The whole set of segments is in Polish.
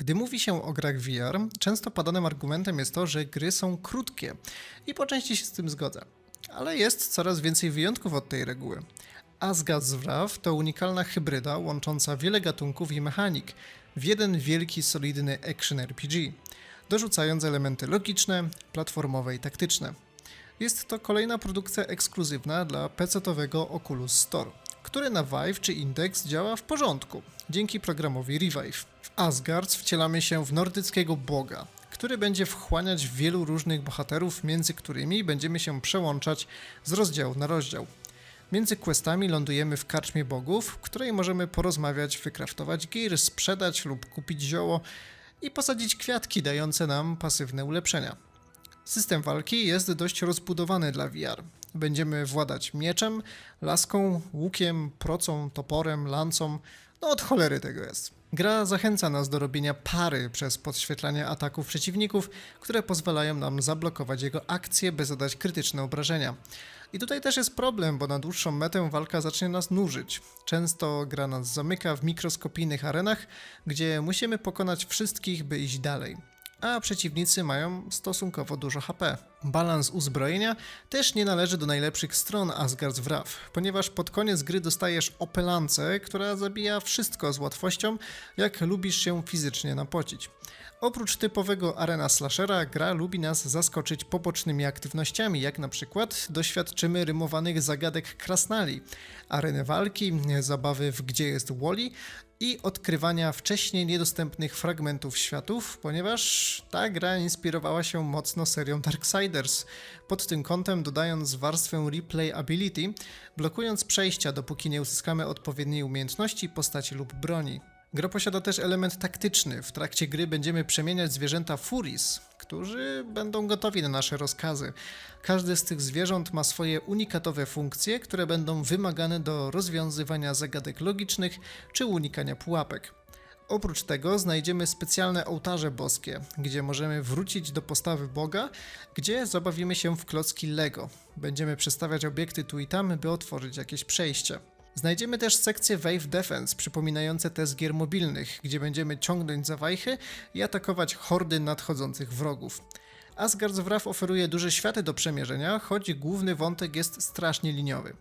Gdy mówi się o grach VR, często padanym argumentem jest to, że gry są krótkie i po części się z tym zgodzę. Ale jest coraz więcej wyjątków od tej reguły. Asgard's Wrath to unikalna hybryda łącząca wiele gatunków i mechanik w jeden wielki, solidny action RPG, dorzucając elementy logiczne, platformowe i taktyczne. Jest to kolejna produkcja ekskluzywna dla PC-owego Oculus Store, który na Vive czy Index działa w porządku, dzięki programowi Revive. W Asgard wcielamy się w nordyckiego boga, który będzie wchłaniać wielu różnych bohaterów, między którymi będziemy się przełączać z rozdziału na rozdział. Między questami lądujemy w karczmie bogów, w której możemy porozmawiać, wykraftować gear, sprzedać lub kupić zioło i posadzić kwiatki dające nam pasywne ulepszenia. System walki jest dość rozbudowany dla VR. Będziemy władać mieczem, laską, łukiem, procą, toporem, lancą. No od cholery tego jest. Gra zachęca nas do robienia pary przez podświetlanie ataków przeciwników, które pozwalają nam zablokować jego akcje, by zadać krytyczne obrażenia. I tutaj też jest problem, bo na dłuższą metę walka zacznie nas nużyć. Często gra nas zamyka w mikroskopijnych arenach, gdzie musimy pokonać wszystkich, by iść dalej a przeciwnicy mają stosunkowo dużo HP. Balans uzbrojenia też nie należy do najlepszych stron Asgard's Wrath, ponieważ pod koniec gry dostajesz opelancę, która zabija wszystko z łatwością, jak lubisz się fizycznie napocić. Oprócz typowego arena slashera, gra lubi nas zaskoczyć pobocznymi aktywnościami, jak na przykład doświadczymy rymowanych zagadek krasnali, areny walki, zabawy w Gdzie jest Wally i odkrywania wcześniej niedostępnych fragmentów światów, ponieważ ta gra inspirowała się mocno serią Darksiders, pod tym kątem dodając warstwę replayability, blokując przejścia dopóki nie uzyskamy odpowiedniej umiejętności, postaci lub broni. Gra posiada też element taktyczny. W trakcie gry będziemy przemieniać zwierzęta Furis, którzy będą gotowi na nasze rozkazy. Każde z tych zwierząt ma swoje unikatowe funkcje, które będą wymagane do rozwiązywania zagadek logicznych czy unikania pułapek. Oprócz tego znajdziemy specjalne ołtarze boskie, gdzie możemy wrócić do postawy Boga, gdzie zabawimy się w klocki Lego. Będziemy przestawiać obiekty tu i tam, by otworzyć jakieś przejście. Znajdziemy też sekcję Wave Defense, przypominające te z gier mobilnych, gdzie będziemy ciągnąć za wajchy i atakować hordy nadchodzących wrogów. Asgard's Wrath oferuje duże światy do przemierzenia, choć główny wątek jest strasznie liniowy.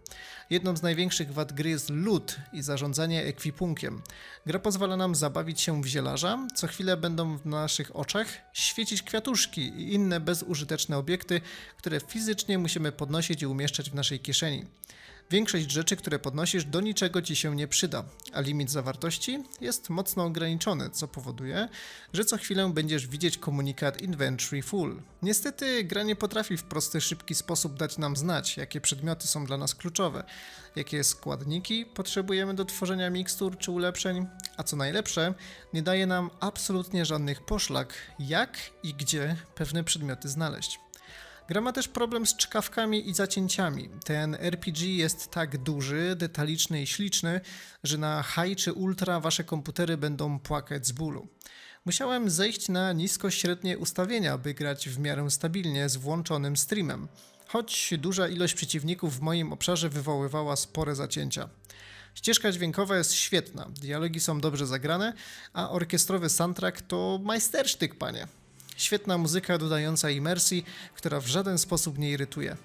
Jedną z największych wad gry jest lód i zarządzanie ekwipunkiem. Gra pozwala nam zabawić się w zielarza, co chwilę będą w naszych oczach świecić kwiatuszki i inne bezużyteczne obiekty, które fizycznie musimy podnosić i umieszczać w naszej kieszeni. Większość rzeczy, które podnosisz, do niczego ci się nie przyda, a limit zawartości jest mocno ograniczony, co powoduje, że co chwilę będziesz widzieć komunikat Inventory Full. Niestety, gra nie potrafi w prosty, szybki sposób dać nam znać, jakie przedmioty są dla nas kluczowe, jakie składniki potrzebujemy do tworzenia mikstur czy ulepszeń, a co najlepsze, nie daje nam absolutnie żadnych poszlak, jak i gdzie pewne przedmioty znaleźć. Gra ma też problem z czkawkami i zacięciami. Ten RPG jest tak duży, detaliczny i śliczny, że na high czy ultra wasze komputery będą płakać z bólu. Musiałem zejść na nisko-średnie ustawienia, by grać w miarę stabilnie z włączonym streamem, choć duża ilość przeciwników w moim obszarze wywoływała spore zacięcia. Ścieżka dźwiękowa jest świetna, dialogi są dobrze zagrane, a orkiestrowy soundtrack to majstersztyk, panie. Świetna muzyka dodająca imersji, która w żaden sposób nie irytuje.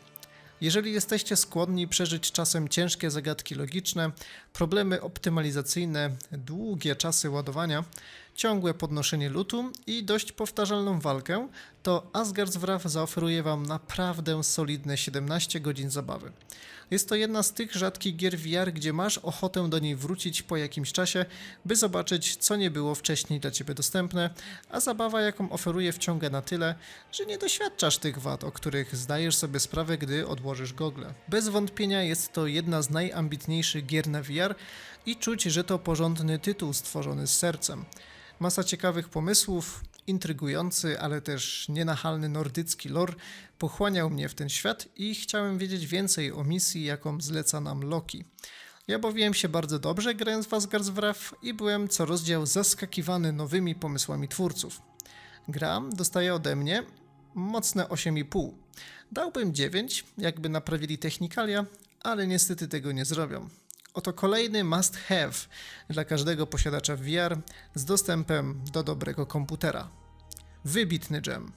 Jeżeli jesteście skłonni przeżyć czasem ciężkie zagadki logiczne, problemy optymalizacyjne, długie czasy ładowania, ciągłe podnoszenie lutu i dość powtarzalną walkę, to Asgard's Wrath zaoferuje Wam naprawdę solidne 17 godzin zabawy. Jest to jedna z tych rzadkich gier VR, gdzie masz ochotę do niej wrócić po jakimś czasie, by zobaczyć, co nie było wcześniej dla Ciebie dostępne, a zabawa, jaką oferuje, wciąga na tyle, że nie doświadczasz tych wad, o których zdajesz sobie sprawę, gdy odłożysz gogle. Bez wątpienia jest to jedna z najambitniejszych gier na VR i czuć, że to porządny tytuł stworzony z sercem. Masa ciekawych pomysłów, intrygujący, ale też nienachalny nordycki lore pochłaniał mnie w ten świat i chciałem wiedzieć więcej o misji, jaką zleca nam Loki. Ja bawiłem się bardzo dobrze grając w Asgard's Wrath i byłem co rozdział zaskakiwany nowymi pomysłami twórców. Gra dostaje ode mnie mocne 8,5. Dałbym 9, jakby naprawili technikalia, ale niestety tego nie zrobią. Oto kolejny must have dla każdego posiadacza VR z dostępem do dobrego komputera. Wybitny gem.